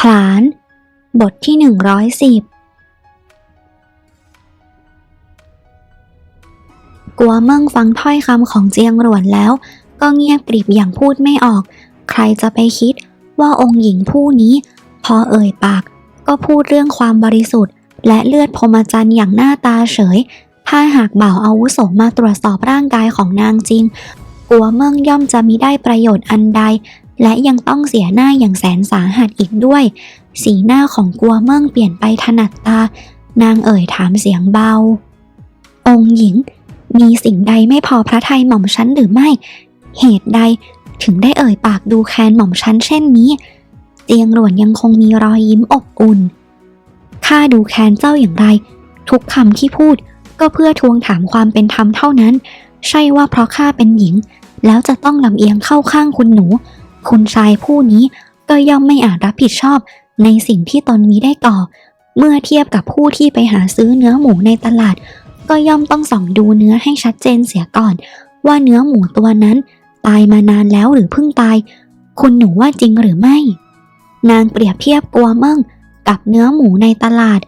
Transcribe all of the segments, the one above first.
ผลาน บทที่หนึ่งร้อยสิบกัวเมิ่งฟังถ้อยคำของเจียงหลวนแล้ว ก็เงียบกริบอย่างพูดไม่ออก ใครจะไปคิดว่าองค์หญิงผู้นี้ พอเอ่ยปาก ก็พูดเรื่องความบริสุทธิ์ และเลือดพรมจรรย์อย่างหน้าตาเฉย ถ้าหากบ่าวอาวุโสมาตรวจสอบร่างกายของนางจริง กัวเมิ่งย่อมจะมิได้ประโยชน์อันใด และยังต้องเสียหน้าอย่างแสนสาหัสอีกด้วย สีหน้าของกัวเมิ่งเปลี่ยนไปถนัดตา นางเอ่ยถามเสียงเบา องค์หญิง มีสิ่งใดไม่พอพระทัยหม่อมฉันหรือไม่ เหตุใดถึงได้เอ่ยปากดูแคลนหม่อมฉันเช่นนี้ เตียงหลวนยังคงมีรอยยิ้มอบอุ่น ข้าดูแคลนเจ้าอย่างไร ทุกคำที่พูดก็เพื่อทวงถามความเป็นธรรมเท่านั้น ใช่ว่าเพราะข้าเป็นหญิง แล้วจะต้องลำเอียงเข้าข้างคุณหนู คุณชายผู้นี้ก็ย่อมไม่อาจรับผิดชอบในสิ่งที่ตนมีได้ก่อ เมื่อเทียบกับผู้ที่ไปหาซื้อเนื้อหมูในตลาด ก็ย่อมต้องส่องดูเนื้อให้ชัดเจนเสียก่อน ว่าเนื้อหมูตัวนั้น ตายมานานแล้วหรือเพิ่งตาย คุณหนูว่าจริงหรือไม่ นางเปรียบเทียบกัวเมิ่งกับเนื้อหมูในตลาด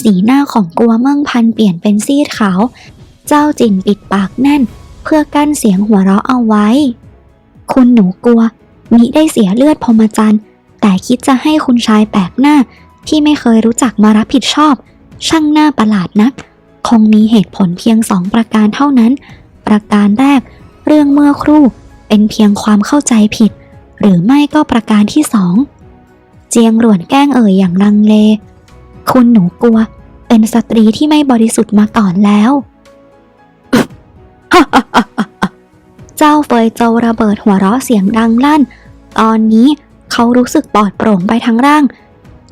สีหน้าของกัวเมิ่งพันเปลี่ยนเป็นซีดขาว เจ้าจินปิดปากแน่น เพื่อกั้นเสียงหัวเราะเอาไว้ คุณหนูกลัว มิได้เสียเลือดพรหมจรรย์แต่คิดจะให้คุณชายแปลกหน้า ที่ไม่เคยรู้จักมารับผิดชอบ ช่างหน้าประหลาดนัก คงมีเหตุผลเพียงสองประการเท่านั้น ประการแรก เรื่องเมื่อครู่เป็นเพียงความเข้าใจผิด หรือไม่ก็ประการที่สองเจียงหลวนแกล้งเอ่ยอย่างลังเล คุณหนูกลัว เป็นสตรีที่ไม่บริสุทธิ์มาก่อนแล้ว เจ้าเฟยโจระเบิดหัวเราะเสียงดังลั่น ตอนนี้เขารู้สึกปลอดโปร่งไปทั้งร่าง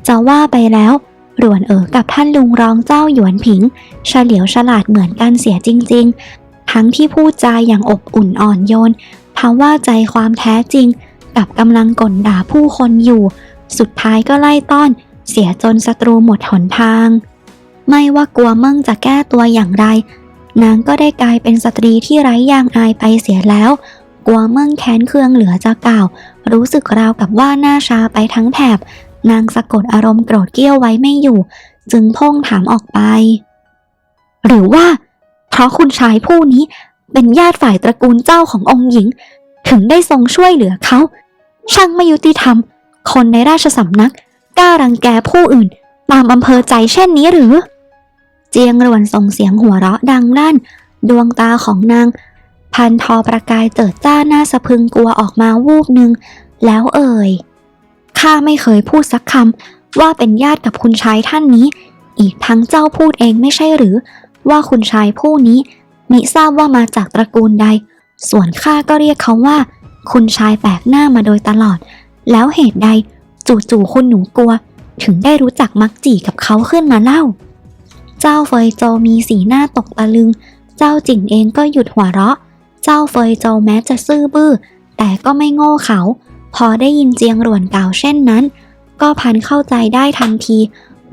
จะว่าไปแล้วหลวนเอ๋อกับท่านลุงรองเจ้าหยวนผิง เฉลียวฉลาดเหมือนกันเสียจริง ๆ ทั้งที่พูดจาอย่างอบอุ่นอ่อนโยนทว่าใจความแท้จริง กับกำลังก่นด่าผู้คนอยู่ สุดท้ายก็ไล่ต้อน เสียจนศัตรูหมดหนทาง ไม่ว่ากลัวเมิ่งจะแก้ตัวอย่างไร นางก็ได้กลายเป็นสตรีที่ไร้ยางอายไปเสียแล้ว กลัวเมิ่งแค้นเคืองเหลือจะกล่าว รู้สึกราวกับว่าหน้าชาไปทั้งแถบ นางสะกดอารมณ์โกรธเกี้ยวไว้ไม่อยู่ จึงพ่งถามออกไป หรือว่า เพราะคุณชายผู้นี้เป็นญาติฝ่ายตระกูลเจ้าขององค์หญิง ถึงได้ทรงช่วยเหลือเขา ช่างไม่ยุติธรรม คนในราชสำนักกล้ารังแกผู้อื่น ตามอำเภอใจเช่นนี้หรือ เจียงรวนส่งเสียงหัวเราะดังลั่น ดวงตาของนาง พันทอประกายเจิดจ้าหน้าสะพึงกลัวออกมาวูบหนึ่ง แล้วเอ่ยข้าไม่เคยพูดสักคำว่าเป็นญาติกับคุณชายท่านนี้ อีกทั้งเจ้าพูดเองไม่ใช่หรือ ว่าคุณชายผู้นี้มิทราบว่ามาจากตระกูลใด ส่วนข้าก็เรียกเขาว่า คุณชายแปลกหน้ามาโดยตลอด แล้วเหตุใด จู่ๆคุณหนูกลัว ถึงได้รู้จักมักจีกับเขาขึ้นมาเล่า เจ้าเฟยโจมีสีหน้าตกตะลึง เจ้าจิ่งเองก็หยุดหัวเราะ เจ้าเฟยโจแม้จะซื่อบื้อ แต่ก็ไม่โง่เขา พอได้ยินเจียงหลวนกล่าวเช่นนั้น ก็พันเข้าใจได้ทันที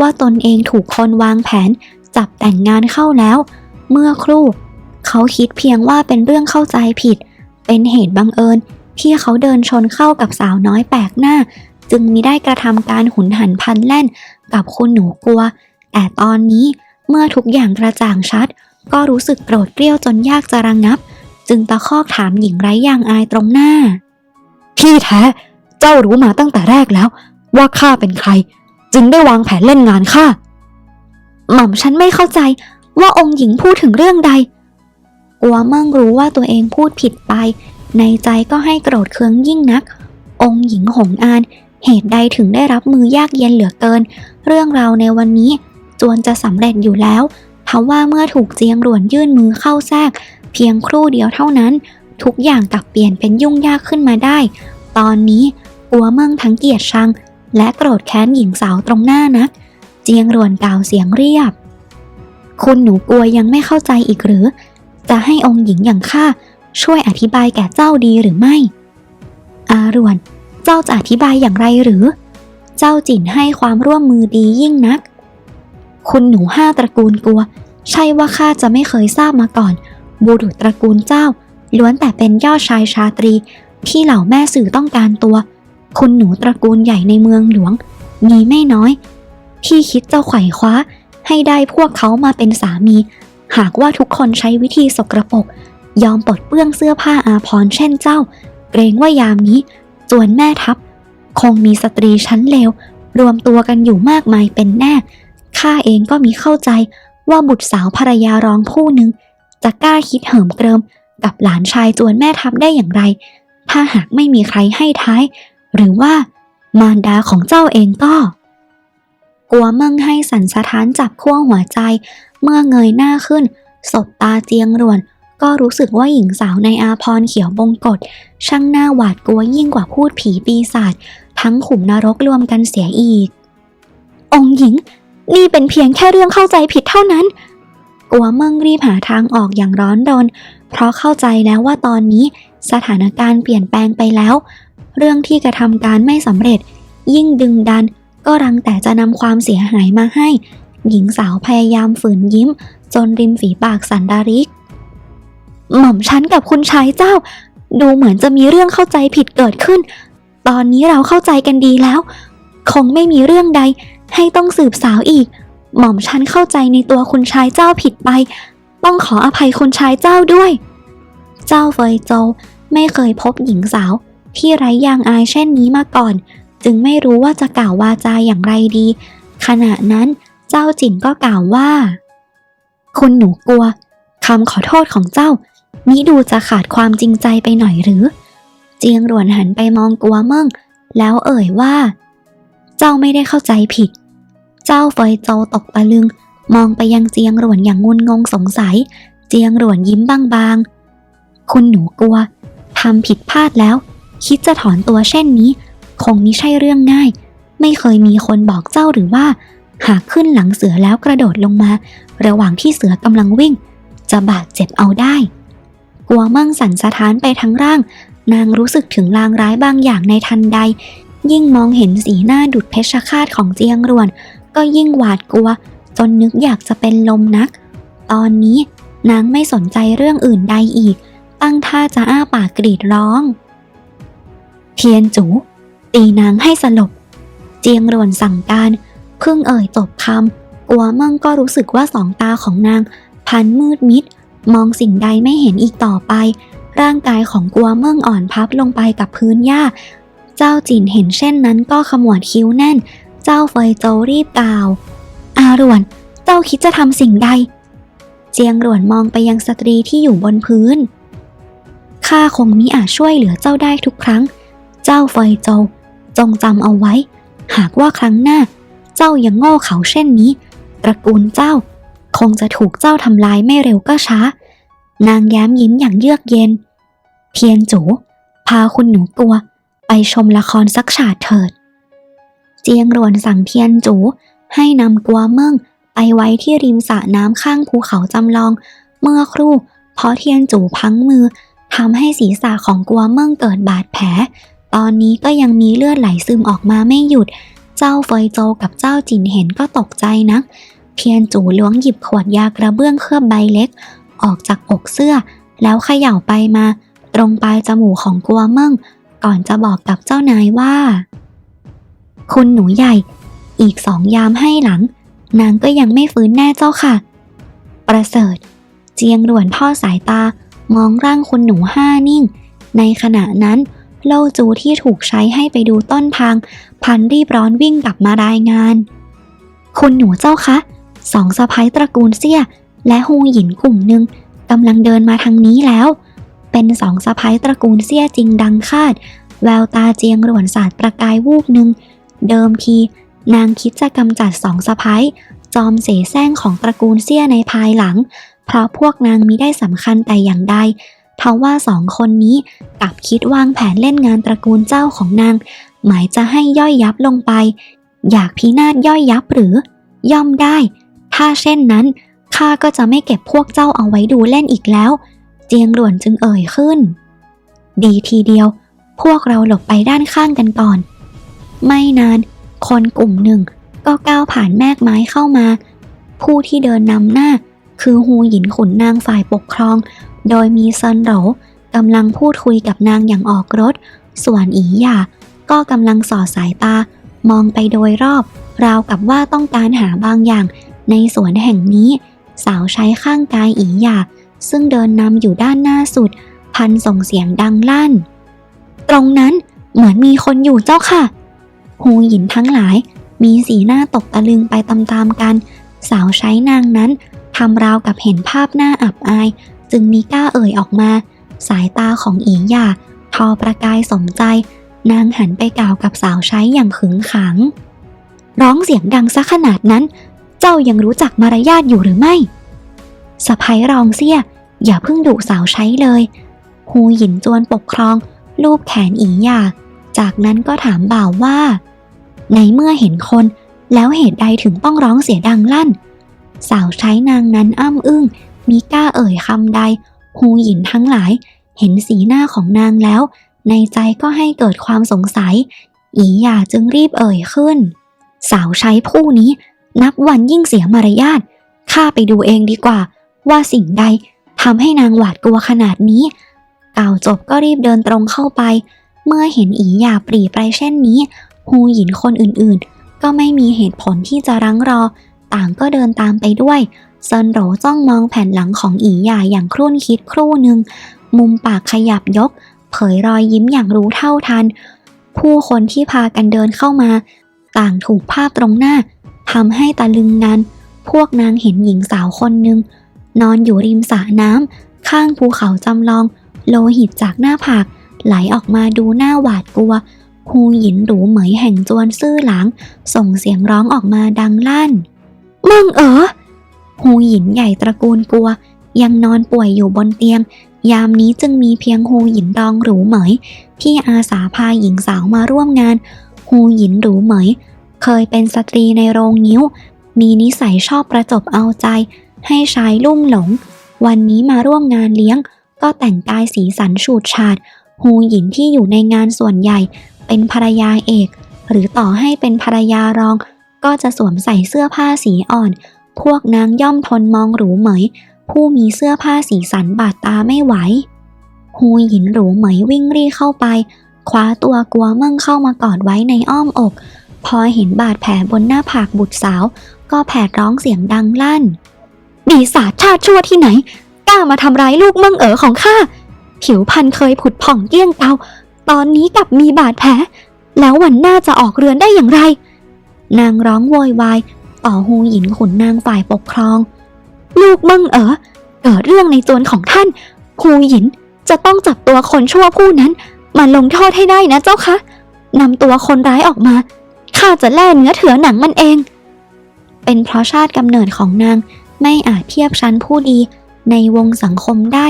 ว่าตนเองถูกคนวางแผน จับแต่งงานเข้าแล้ว เมื่อครู่ เขาคิดเพียงว่าเป็นเรื่องเข้าใจผิด เป็นเหตุบังเอิญที่เขาเดินชนเข้ากับสาวน้อยแปลกหน้า จึงมิได้กระทำการหุนหันพันแล่นกับคุณหนูกลัว แต่ตอนนี้ เมื่อทุกอย่างกระจ่างชัด ก็รู้สึกโกรธเกรี้ยวจนยากจะระงงับ จึงตะคอกถามหญิงไร้ยางอายตรงหน้าที่แท้ เจ้ารู้มาตั้งแต่แรกแล้ว ว่าข้าเป็นใคร จึงได้วางแผนเล่นงานข้าหม่อมฉันไม่เข้าใจว่าองค์หญิงพูดถึงเรื่องใดกัวเมิ่งรู้ว่าตัวเองพูดผิดไป ในใจก็ให้โกรธเคืองยิ่งนัก องค์หญิงหงอาน เหตุใดถึงได้รับมือยากเย็นเหลือเกิน เรื่องราวในวันนี้ จวนจะสำเร็จอยู่แล้วทว่าเมื่อถูกเจียงหลวนยื่นมือเข้าแทรก เพียงครู่เดียวเท่านั้น ทุกอย่างกลับเปลี่ยนเป็นยุ่งยากขึ้นมาได้ ตอนนี้กัวเมิ่งทั้งเกลียดชัง และโกรธแค้นหญิงสาวตรงหน้านัก เจียงหลวนกล่าวเสียงเรียบ คุณหนูกลัวยังไม่เข้าใจอีกหรือ จะให้องค์หญิงอย่างข้าช่วยอธิบายแก่เจ้าดีหรือไม่ อารวน เจ้าจะอธิบายอย่างไรหรือ เจ้าจินให้ความร่วมมือดียิ่งนัก คุณหนูห้าตระกูลกลัว ใช่ว่าข้าจะไม่เคยทราบมาก่อน บุรุษตระกูลเจ้า ล้วนแต่เป็นยอดชายชาตรี ที่เหล่าแม่สื่อต้องการตัว คุณหนูตระกูลใหญ่ในเมืองหลวง มีไม่น้อยที่คิดจะไขว่คว้า ให้ได้พวกเขามาเป็นสามี หากว่าทุกคนใช้วิธีสกรปรกยอมปลดเปื้องเสื้อผ้าอาภรณ์เช่นเจ้า เกรงว่ายามนี้จวนแม่ทัพ คงมีสตรีชั้นเลวรวมตัวกันอยู่มากมายเป็นแน่ ข้าเองก็มีเข้าใจว่าบุตรสาวภรรยารองผู้หนึ่งจะกล้าคิดเหิมเกริมกับหลานชายจวนแม่ทัพได้อย่างไร ถ้าหากไม่มีใครให้ท้าย หรือว่ามารดาของเจ้าเองก็กลัวเมิ่งให้สันสะท้านจับขั้วหัวใจ เมื่อเงยหน้าขึ้น สบตาเจียงรวน ก็รู้สึกว่าหญิงสาวในอาพรเขียวบงกฎช่างหน้าหวาดกลัวยิ่งกว่าพูดผีปีศาจทั้งขุมนรกรวมกันเสียอีก องหญิง นี่เป็นเพียงแค่เรื่องเข้าใจผิดเท่านั้นกลัวเมิ่งรีบหาทางออกอย่างร้อนรน เพราะเข้าใจแล้วว่าตอนนี้สถานการณ์เปลี่ยนแปลงไปแล้ว เรื่องที่กระทำการไม่สำเร็จ ยิ่งดึงดันก็รังแต่จะนำความเสียหายมาให้ หญิงสาวพยายามฝืนยิ้ม จนริมฝีปากสันดาริก หม่อมฉันกับคุณชายเจ้า ดูเหมือนจะมีเรื่องเข้าใจผิดเกิดขึ้น ตอนนี้เราเข้าใจกันดีแล้ว คงไม่มีเรื่องใด ให้ต้องสืบสาวอีก หม่อมฉันเข้าใจในตัวคุณชายเจ้าผิดไป ต้องขออภัยคุณชายเจ้าด้วย เจ้าเฟยโจวไม่เคยพบหญิงสาว ที่ไร้ยางอายเช่นนี้มาก่อน จึงไม่รู้ว่าจะกล่าววาจาอย่างไรดี ขณะนั้นเจ้าจินก็กล่าวว่า คุณหนูกลัวคำขอโทษของเจ้านี้ดูจะขาดความจริงใจไปหน่อยหรือ เจียงหลวนหันไปมองกัวเมิ่ง แล้วเอ่ยว่า เจ้าไม่ได้เข้าใจผิด เจ้าเฟยโจตกตะลึง มองไปยังเจียงหลวนอย่างงุนงงสงสัย เจียงหลวนยิ้มบางๆ คุณหนูกลัวทำผิดพลาดแล้ว คิดจะถอนตัวเช่นนี้ คงมิใช่เรื่องง่าย ไม่เคยมีคนบอกเจ้าหรือว่า หากขึ้นหลังเสือแล้วกระโดดลงมา ระหว่างที่เสือกำลังวิ่ง จะบาดเจ็บเอาได้ กลัวมั่งสั่นสะท้านไปทั้งร่าง นางรู้สึกถึงลางร้ายบางอย่างในทันใด ยิ่งมองเห็นสีหน้าดุดเพชรฆาตของเจียงรวน ก็ยิ่งหวาดกลัว จนนึกอยากจะเป็นลมนัก ตอนนี้นางไม่สนใจเรื่องอื่นใดอีก ตั้งท่าจะอ้าปากกรีดร้อง เทียนจูตีนางให้สลบ เจียงรวนสั่งการเพิ่งเอ่ยจบคำกัวมั่งก็รู้สึกว่าสองตาของนาง พันมืดมิด มองสิ่งใดไม่เห็นอีกต่อไป ร่างกายของกัวเมิ่งอ่อนพับลงไปกับพื้นหญ้า เจ้าจินเห็นเช่นนั้นก็ขมวดคิ้วแน่น เจ้าเฟยโจวรีบกล่าว อารวน เจ้าคิดจะทำสิ่งใด เจียงหลวนมองไปยังสตรีที่อยู่บนพื้น ข้าคงมิอาจช่วยเหลือเจ้าได้ทุกครั้ง เจ้าเฟยโจวจงจำเอาไว้ หากว่าครั้งหน้า เจ้ายังโง่เขาเช่นนี้ ตระกูลเจ้า คงจะถูกเจ้าทำลายไม่เร็วก็ช้า นางแย้มยิ้มอย่างเยือกเย็น เทียนจูพาคุณหนูกลัว ไปชมละครสักฉากเถิด เจียงรวนสั่งเทียนจูให้นำกัวเมิงไปไว้ที่ริมสระน้ำข้างภูเขาจำลอง เมื่อครู่เพราะเทียนจูพังมือทำให้ศีรษะของกัวเมิงเกิดบาดแผล ตอนนี้ก็ยังมีเลือดไหลซึมออกมาไม่หยุด เจ้าเฟยโจกับเจ้าจินเห็นก็ตกใจนัก เทียนจูล้วงหยิบขวดยากระเบื้องเคลือบใบเล็ก ออกจากอกเสื้อ แล้วเขย่าไปมา ตรงปลายจมูกของกัวเมิงก่อนจะบอกกับเจ้านายว่า คุณหนูใหญ่ อีกสองยามให้หลัง นางก็ยังไม่ฟื้นแน่เจ้าค่ะ ประเสริฐ เจียงหลวนทอสายตามองร่างคุณหนูห้านิ่ง ในขณะนั้น โลจูที่ถูกใช้ให้ไปดูต้นทาง พันรีบร้อนวิ่งกลับมารายงาน คุณหนูเจ้าคะสองสะพ้ายตระกูลเสี่ย และฮูหยินกลุ่มหนึ่งกำลังเดินมาทางนี้แล้ว เป็นสองสะพ้ายตระกูลเสี่ยจริงดังคาด แววตาเจียงหลวนสาดประกายวูบหนึ่ง เดิมที นางคิดจะกำจัดสองสะพ้ายจอมเสแสร้งของตระกูลเสี่ยในภายหลัง เพราะพวกนางมิได้สำคัญแต่อย่างใดเทว่าสองคนนี้กลับคิดวางแผนเล่นงานตระกูลเจ้าของนาง หมายจะให้ย่อยยับลงไป อยากพินาศย่อยยับหรือ ย่อมได้ ถ้าเช่นนั้นข้าก็จะไม่เก็บพวกเจ้าเอาไว้ดูเล่นอีกแล้ว เจียงหลวนจึงเอ่ยขึ้น ดีทีเดียว พวกเราหลบไปด้านข้างกันก่อน ไม่นาน คนกลุ่มหนึ่งก็ก้าวผ่านแมกไม้เข้ามา ผู้ที่เดินนำหน้า คือฮูหยินขุนนางฝ่ายปกครอง โดยมีซันโหลกำลังพูดคุยกับนางอย่างออกรถ ส่วนอีหยาก็กำลังสอดสายตา มองไปโดยรอบ ราวกับว่าต้องการหาบางอย่าง ในสวนแห่งนี้ สาวใช้ข้างกายอีหยาซึ่งเดินนำอยู่ด้านหน้าสุด พันส่งเสียงดังลั่น ตรงนั้นเหมือนมีคนอยู่เจ้าค่ะ หูหยินทั้งหลาย มีสีหน้าตกตะลึงไปตามๆกัน สาวใช้นางนั้นทำราวกับเห็นภาพหน้าอับอาย จึงมีกล้าเอ่ยออกมา สายตาของอีหยาทอประกายสมใจ นางหันไปกล่าวกับสาวใช้อย่างขึงขัง ร้องเสียงดังซะขนาดนั้น เจ้ายังรู้จักมารยาทอยู่หรือไม่สะพ้ยรองเสีย อย่าเพิ่งดุสาวใช้เลยฮูหยินจวนปกครอง ลูบแขนอีหยาจากนั้นก็ถามบ่าวว่า ในเมื่อเห็นคน แล้วเหตุใดถึงต้องร้องเสียดังลั่น สาวใช้นางนั้นอ้ำอึ้งมีกล้าเอ่ยคำใดฮูหยินทั้งหลาย เห็นสีหน้าของนางแล้ว ในใจก็ให้เกิดความสงสัย อีหยาจึงรีบเอ่ยขึ้น สาวใช้ผู้นี้ นับวันยิ่งเสียมารยาทข้าไปดูเองดีกว่า ว่าสิ่งใดทำให้นางหวาดกลัวขนาดนี้กล่าวจบก็รีบเดินตรงเข้าไป เมื่อเห็นอีหยาปรีไปเช่นนี้ ฮูหยินคนอื่นๆ ก็ไม่มีเหตุผลที่จะรั้งรอ ต่างก็เดินตามไปด้วยเซินโหรจ้องมองแผ่นหลังของอีหยาอย่างครุ่นคิดครู่หนึ่ง มุมปากขยับยก เผยรอยยิ้มอย่างรู้เท่าทัน ผู้คนที่พากันเดินเข้ามา ต่างถูกภาพตรงหน้าทำให้ตะลึงนันพวกนางเห็นหญิงสาวคนหนึ่ง นอนอยู่ริมสระน้ำข้างภูเขาจำลอง โลหิตจากหน้าผากไหลออกมาดูหน้าหวาดกลัว ฮูหยินหรูเหมยแห่งจวนซื่อหลางส่งเสียงร้องออกมาดังลั่น มึงเออฮูหยินใหญ่ตระกูลกลัว ยังนอนป่วยอยู่บนเตียง ยามนี้จึงมีเพียงฮูหยินรองหรูเหมย ที่อาสาพาหญิงสาวมาร่วมงานฮูหยินหรูเหมย เคยเป็นสตรีในโรงนิ้ว มีนิสัยชอบประจบเอาใจ ให้ชายลุ่มหลง วันนี้มาร่วมงานเลี้ยง ก็แต่งกายสีสันฉูดฉาดฮูหยินที่อยู่ในงานส่วนใหญ่ เป็นภรรยาเอก หรือต่อให้เป็นภรรยารอง ก็จะสวมใส่เสื้อผ้าสีอ่อน พวกนางย่อมทนมองหรูเหมย ผู้มีเสื้อผ้าสีสันบาดตาไม่ไหวฮูหยินหรูเหมยวิ่งรีเข้าไป คว้าตัวกลัวเมิ่งเข้ามากอดไว้ในอ้อมอก พอเห็นบาดแผลบนหน้าผากบุตรสาว ก็แผดร้องเสียงดังลั่นปีศาจชาติชั่วที่ไหนกล้ามาทำร้ายลูกเมิ่งเอ๋อของข้า ผิวพรรณเคยผุดผ่องเกี้ยงเกา ตอนนี้กลับมีบาดแผล แล้ววันหน้าจะออกเรือนได้อย่างไร นางร้องโวยวายต่อฮูหยินขุนนางฝ่ายปกครอง ลูกมิ่งเอ๋อเกิดเรื่องในจวนของท่านฮูหยินจะต้องจับตัวคนชั่วผู้นั้นมาลงโทษให้ได้นะเจ้าคะนำตัวคนร้ายออกมาข้าจะแล่เนื้อเถือหนังมันเอง เป็นเพราะชาติกำเนิดของนางไม่อาจเทียบชั้นผู้ดีในวงสังคมได้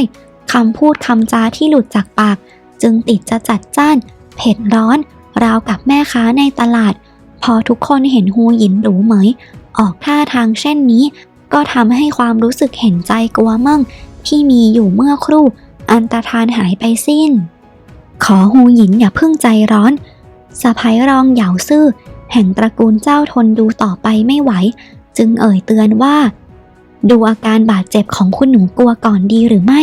คำพูดคำจาที่หลุดจากปาก จึงติดจะจัดจ้าน เผ็ดร้อน ราวกับแม่ค้าในตลาด พอทุกคนเห็นฮูหยินหรูเหมย ออกท่าทางเช่นนี้ ก็ทำให้ความรู้สึกเห็นใจกลัวมั่ง ที่มีอยู่เมื่อครู่ อันตรธานหายไปสิ้น ขอฮูหยินอย่าเพิ่งใจร้อนสะพ้ยรองเหยาซื่อ แห่งตระกูลเจ้าทนดูต่อไปไม่ไหว จึงเอ่ยเตือนว่า ดูอาการบาดเจ็บของคุณหนูกลัวก่อนดีหรือไม่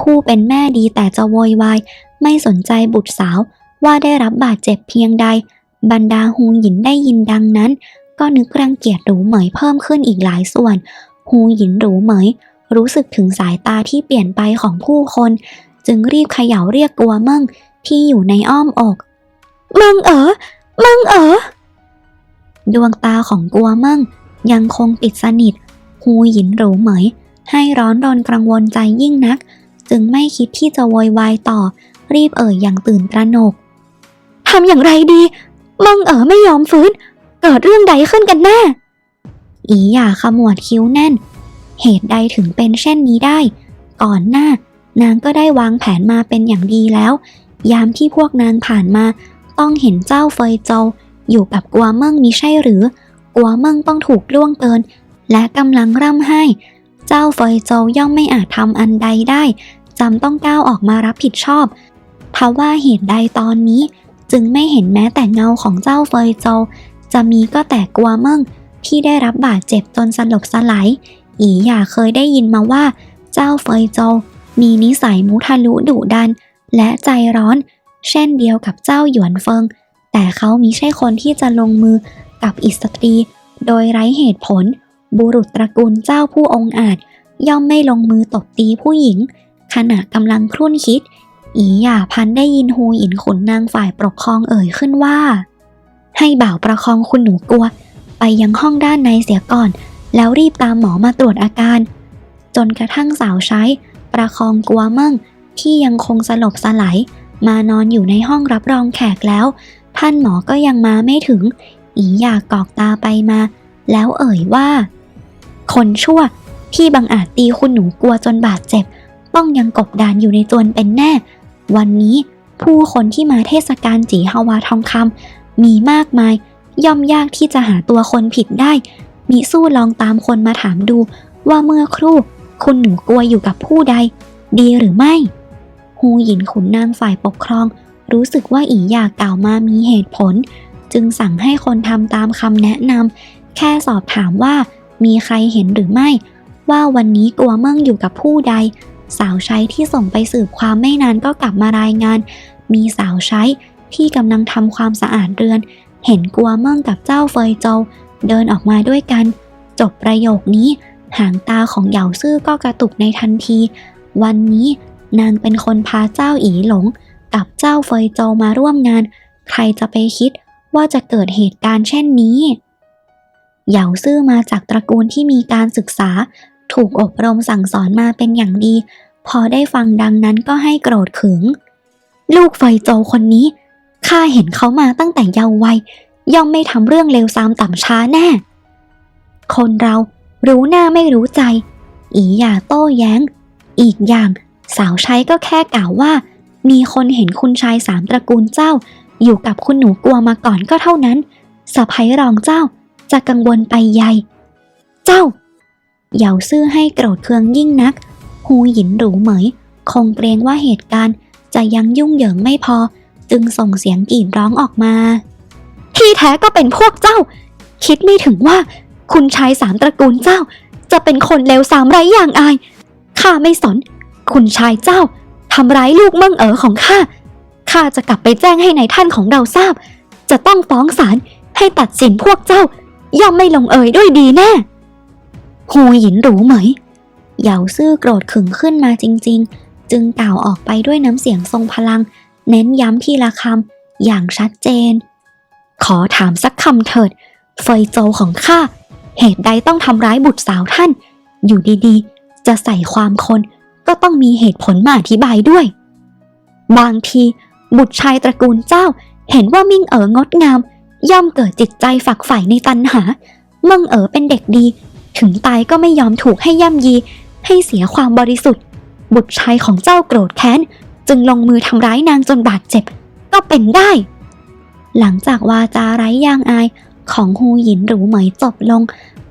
ผู้เป็นแม่ดีแต่จะโวยวายไม่สนใจบุตรสาวว่าได้รับบาดเจ็บเพียงใด บรรดาฮูหยินได้ยินดังนั้น ก็นึกรังเกียจหรูเหมยเพิ่มขึ้นอีกหลายส่วนฮูหยินหรูเหมย รู้สึกถึงสายตาที่เปลี่ยนไปของผู้คน จึงรีบเขย่าเรียกกลัวมั่งที่อยู่ในอ้อมอกมึงเอ๋อมึงเอ๋อดวงตาของกัวมั่งยังคงปิดสนิทฮูหยินหรูเหมย ให้ร้อนรนกังวลใจยิ่งนัก จึงไม่คิดที่จะโวยวายต่อ รีบเอ่ยอย่างตื่นตระหนกทำอย่างไรดีมึงเอ๋อไม่ยอมฟื้น เกิดเรื่องใดขึ้นกันแน่ อีหย่าขมวดคิ้วแน่น เหตุใดถึงเป็นเช่นนี้ได้ ก่อนหน้า นางก็ได้วางแผนมาเป็นอย่างดีแล้ว ยามที่พวกนางผ่านมา ต้องเห็นเจ้าเฟยโจวอยู่กับกัวเมิ่งมิใช่หรือ กัวเมิ่งต้องถูกล่วงเกิน และกำลังร่ำไห้ เจ้าเฟยโจวย่อมไม่อาจทำอันใดได้ จำต้องก้าวออกมารับผิดชอบทว่าเหตุใดตอนนี้ จึงไม่เห็นแม้แต่เงาของเจ้าเฟยโจวจะมีก็แต่กัวเมิ่งที่ได้รับบาดเจ็บจนสลบสลาย อีหย่าเคยได้ยินมาว่า เจ้าเฟยโจวมีนิสัยมุทะลุดุดัน และใจร้อน เช่นเดียวกับเจ้าหยวนเฟิง แต่เขามิใช่คนที่จะลงมือกับอิสตรี โดยไร้เหตุผล บุรุษตระกูลเจ้าผู้องอาจ ย่อมไม่ลงมือตบตีผู้หญิง ขณะกำลังครุ่นคิด อีหย่าพันได้ยินฮูหยินขุนนางฝ่ายปกครองเอ่ยขึ้นว่า ให้บ่าวประคองคุณหนูกลัว ไปยังห้องด้านในเสียก่อน แล้วรีบตามหมอมาตรวจอาการ จนกระทั่งสาวใช้ ประคองกลัวเมั่ง ที่ยังคงสลบสลายมานอนอยู่ในห้องรับรองแขกแล้ว ท่านหมอก็ยังมาไม่ถึง อีอยากกอกตาไปมา แล้วเอ่ยว่า คนชั่วที่บังอาจตีคุณหนูกลัวจนบาดเจ็บ ต้องยังกบดานอยู่ในจวนเป็นแน่ วันนี้ผู้คนที่มาเทศกาลจีฮาวาทองคำมีมากมาย ย่อมยากที่จะหาตัวคนผิดได้ มิสู้ลองตามคนมาถามดู ว่าเมื่อครู่คุณหนูกลัวอยู่กับผู้ใด ดีหรือไม่ฮูหยินขุนนางฝ่ายปกครอง รู้สึกว่าอีหยากกล่าวมามีเหตุผล จึงสั่งให้คนทำตามคำแนะนำแค่สอบถามว่ามีใครเห็นหรือไม่ ว่าวันนี้กลัวเมิ่งอยู่กับผู้ใด สาวใช้ที่ส่งไปสืบความไม่นานก็กลับมารายงาน มีสาวใช้ที่กำลังทำความสะอาดเรือน เห็นกัวเมิ่งกับเจ้าเฟยโจวเดินออกมาด้วยกัน จบประโยคนี้ หางตาของเหยาซื่อก็กระตุกในทันที วันนี้นางเป็นคนพาเจ้าอีหลง กับเจ้าเฟยโจวมาร่วมงาน ใครจะไปคิดว่าจะเกิดเหตุการณ์เช่นนี้ เหยาซื่อมาจากตระกูลที่มีการศึกษา ถูกอบรมสั่งสอนมาเป็นอย่างดี พอได้ฟังดังนั้นก็ให้โกรธขึง ลูกเฟโจคนนี้ข้าเห็นเขามาตั้งแต่เยาว์วัยย่อมไม่ทำเรื่องเลวทรามต่ำช้าแน่ คนเรารู้หน้าไม่รู้ใจ อีอย่าโต้แย้ง อีกอย่างสาวใช้ก็แค่กล่าวว่า มีคนเห็นคุณชายสามตระกูลเจ้า อยู่กับคุณหนูกลัวมาก่อนก็เท่านั้นสะพ้ยรองเจ้าจะกังวลไปใหญ่ เจ้า เหยาซื่อให้โกรธเคืองยิ่งนัก ฮูหยินหรูเหมย คงเกรงว่าเหตุการณ์จะยังยุ่งเหยิงไม่พอ จึงส่งเสียงกรีดร้องออกมา ที่แท้ก็เป็นพวกเจ้า คิดไม่ถึงว่า คุณชายสามตระกูลเจ้า จะเป็นคนเลวสามไร้อย่างอาย ข้าไม่สน คุณชายเจ้าทำร้ายลูกเมิ่งเอ๋อของข้า ข้าจะกลับไปแจ้งให้ในายท่านของเราทราบ จะต้องฟ้องศาลให้ตัดสินพวกเจ้า ย่อมไม่ลงเอยด้วยดีแน่ ฮูหยินรู้ไหม เหยาซื่อโกรธขึงขึ้นมาจริง ๆ จึงกล่าวออกไปด้วยน้ำเสียงทรงพลัง เน้นย้ำทีละคำอย่างชัดเจน ขอถามสักคำเถิด เฟยโจของข้า เหตุใดต้องทำร้ายบุตรสาวท่าน อยู่ดีๆ จะใส่ความคนก็ต้องมีเหตุผลมาอธิบายด้วย บางที บุตรชายตระกูลเจ้า เห็นว่ามิ่งเอ๋องดงาม ย่อมเกิดจิตใจฝักใฝ่ในตัณหา เมิ่งเอ๋อเป็นเด็กดี ถึงตายก็ไม่ยอมถูกให้ย่ำยี ให้เสียความบริสุทธิ์ บุตรชายของเจ้าโกรธแค้น จึงลงมือทำร้ายนางจนบาดเจ็บ ก็เป็นได้ หลังจากวาจาไร้ยางอายของฮูหยินหรูเหมยจบลง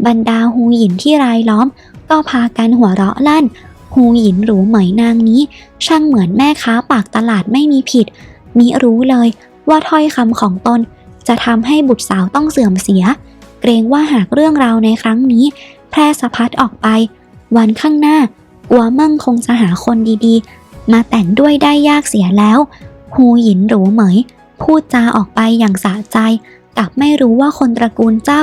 บรรดาฮูหยินที่รายล้อม ก็พากันหัวเราะลั่นฮูหยินหรูเหมยนางนี้ ช่างเหมือนแม่ค้าปากตลาดไม่มีผิด มิรู้เลยว่าถ้อยคำของตน จะทำให้บุตรสาวต้องเสื่อมเสีย เกรงว่าหากเรื่องราวในครั้งนี้ แพร่สะพัดออกไป วันข้างหน้า กัวมั่งคงจะหาคนดีๆ มาแต่งด้วยได้ยากเสียแล้วฮูหยินหรูเหมย พูดจาออกไปอย่างสะใจกลับไม่รู้ว่าคนตระกูลเจ้า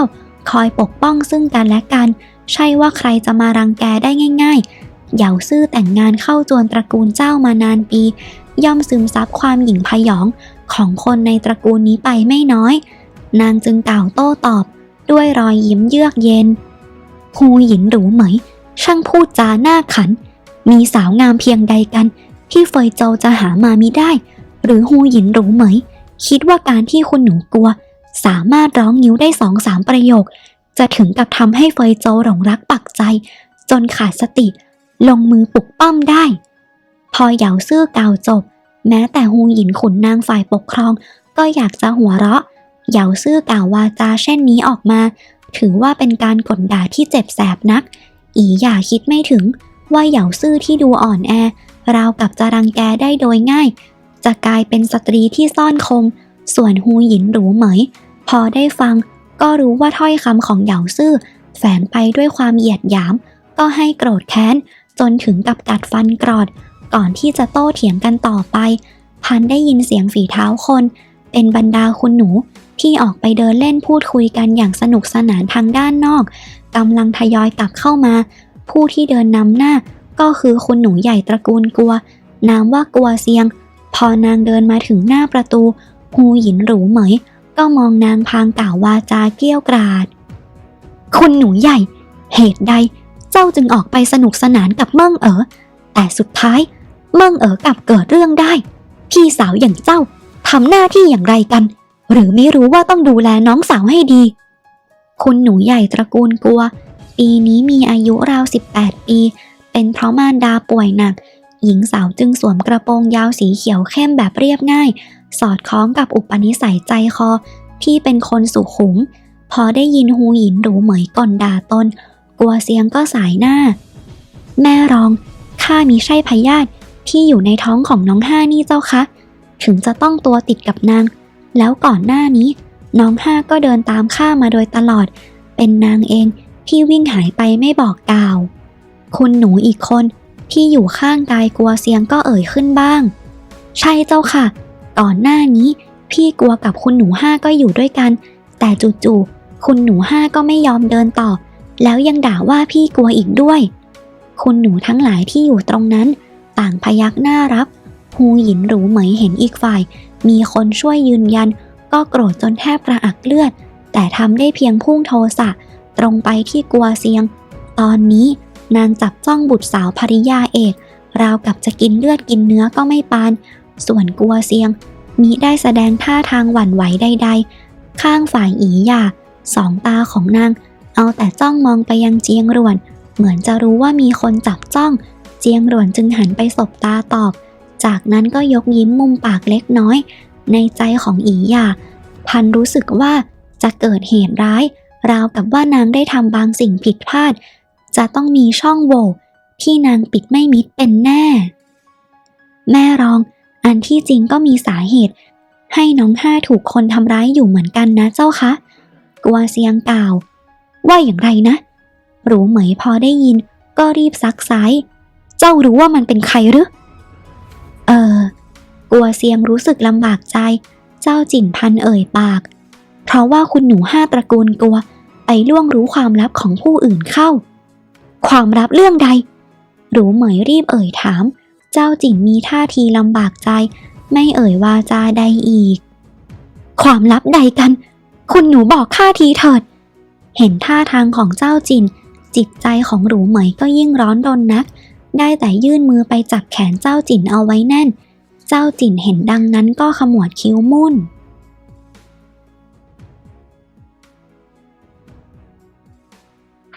คอยปกป้องซึ่งกันและกัน ใช่ว่าใครจะมารังแกได้ง่ายๆเหยาซื่อแต่งงานเข้าจวนตระกูลเจ้ามานานปี ย่อมซึมซับความหยิ่งพยองของคนในตระกูลนี้ไปไม่น้อย นางจึงกล่าวโต้ตอบ ด้วยรอยยิ้มเยือกเย็น ฮูหยินหรูเหมยช่างพูดจาหน้าขัน มีสาวงามเพียงใดกัน ที่เฟยโจวจะหามามิได้ หรือฮูหยินหรูเหมยคิดว่าการที่คุณหนูกลัว สามารถร้องนิ้วได้สองสามประโยค จะถึงกับทำให้เฟยโจวหลงรักปักใจ จนขาดสติ ลงมือปลุกปั้มได้ พอเหยาซื่อกล่าวจบ แม้แต่ฮูหยินขุนนางฝ่ายปกครอง ก็อยากจะหัวเราะเหยาซื่อกล่าววาจาเช่นนี้ออกมา ถือว่าเป็นการกลด่าที่เจ็บแสบนัก อีอย่าคิดไม่ถึงว่าเหยาซื่อที่ดูอ่อนแอ ราวกับจะรังแกได้โดยง่าย จะกลายเป็นสตรีที่ซ่อนคม ส่วนฮูหยินหรูเหมย พอได้ฟังก็รู้ว่าถ้อยคำของเหยาซื่อ แฝงไปด้วยความเหยียดหยาม ก็ให้โกรธแค้น จนถึงกับกัดฟันกรอด ก่อนที่จะโต้เถียงกันต่อไป พันได้ยินเสียงฝีเท้าคน เป็นบรรดาคุณหนู ที่ออกไปเดินเล่นพูดคุยกันอย่างสนุกสนานทางด้านนอกกำลังทยอยกลับเข้ามา ผู้ที่เดินนำหน้า ก็คือคุณหนูใหญ่ตระกูลกัว นามว่ากัวเซียง พอนางเดินมาถึงหน้าประตูฮูหยินหรูเหมย ก็มองนางพางกล่าววาจาเกี้ยวกราด คุณหนูใหญ่ เหตุใด เจ้าจึงออกไปสนุกสนานกับเมิ่งเอ๋อแต่สุดท้าย เมิ่งเอ๋อกลับเกิดเรื่องได้ พี่สาวอย่างเจ้าทำหน้าที่อย่างไรกัน หรือไม่รู้ว่าต้องดูแลน้องสาวให้ดี คุณหนูใหญ่ตระกูลกัว ปีนี้มีอายุราว 18 ปี เป็นเพราะมารดาป่วยหนัก หญิงสาวจึงสวมกระโปรงยาวสีเขียวเข้มแบบเรียบง่าย สอดคล้องกับอุปนิสัยใจคอที่เป็นคนสุขุม พอได้ยินฮูหยินหรูเหมยก่อนด่าตน กลัวเสียงก็สายหน้า แม่รองข้ามีใช่พยาธิที่อยู่ในท้องของน้องห้านี่เจ้าคะ ถึงจะต้องตัวติดกับนาง แล้วก่อนหน้านี้ น้องห้าก็เดินตามข้ามาโดยตลอด เป็นนางเองที่วิ่งหายไปไม่บอกกล่าว คุณหนูอีกคนที่อยู่ข้างกายกลัวเสียงก็เอ่ยขึ้นบ้าง ใช่เจ้าค่ะ ก่อนหน้านี้ พี่กลัวกับคุณหนูห้าก็อยู่ด้วยกัน แต่จู่ๆคุณหนูห้าก็ไม่ยอมเดินต่อ แล้วยังด่าว่าพี่กลัวอีกด้วย คุณหนูทั้งหลายที่อยู่ตรงนั้น ต่างพยักหน้ารับฮูหยินหรูเหมยเห็นอีกฝ่าย มีคนช่วยยืนยัน ก็โกรธจนแทบกระอักเลือด แต่ทำได้เพียงพุ่งโทสะ ตรงไปที่กัวเซียง ตอนนี้นางจับจ้องบุตรสาวภริยาเอก ราวกับจะกินเลือดกินเนื้อก็ไม่ปาน ส่วนกัวเซียงมิได้แสดงท่าทางหวั่นไหวใด ๆ ข้างฝ่ายอีหยาสองตาของนาง เอาแต่จ้องมองไปยังเจียงรวน เหมือนจะรู้ว่ามีคนจับจ้อง เจียงรวนจึงหันไปสบตาตอบ จากนั้นก็ยกยิ้มมุมปากเล็กน้อย ในใจของอีหยา พันรู้สึกว่าจะเกิดเหตุร้าย ราวกับว่านางได้ทำบางสิ่งผิดพลาด จะต้องมีช่องโหว่ที่นางปิดไม่มิดเป็นแน่ แม่รอง อันที่จริงก็มีสาเหตุ ให้น้องห้าถูกคนทำร้ายอยู่เหมือนกันนะเจ้าคะกัวเซียงกล่าว ว่าอย่างไรนะ รู้เหมยพอได้ยินก็รีบซักไซเจ้ารู้ว่ามันเป็นใครหรือ เออ กลัวเซียงรู้สึกลำบากใจ เจ้าจิ่นพันเอ่ยปาก เพราะว่าคุณหนูห้าตระกูลกลัว ไปล่วงรู้ความลับของผู้อื่นเข้า ความลับเรื่องใด รู้เหมยรีบเอ่ยถาม เจ้าจิ่นมีท่าทีลำบากใจ ไม่เอ่ยวาจาใดอีก ความลับใดกัน คุณหนูบอกข้าทีเถิด เห็นท่าทางของเจ้าจินจิตใจของหรูเหมยก็ยิ่งร้อนรนนัก ได้แต่ยื่นมือไปจับแขนเจ้าจินเอาไว้แน่น เจ้าจินเห็นดังนั้นก็ขมวดคิ้วมุ่น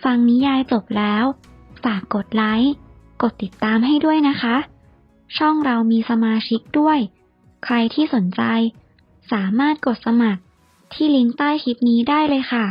ฟังนิยายจบแล้ว ฝากกดไลค์ กดติดตามให้ด้วยนะคะ ช่องเรามีสมาชิกด้วย ใครที่สนใจ สามารถกดสมัครที่ลิงก์ใต้คลิปนี้ได้เลยค่ะ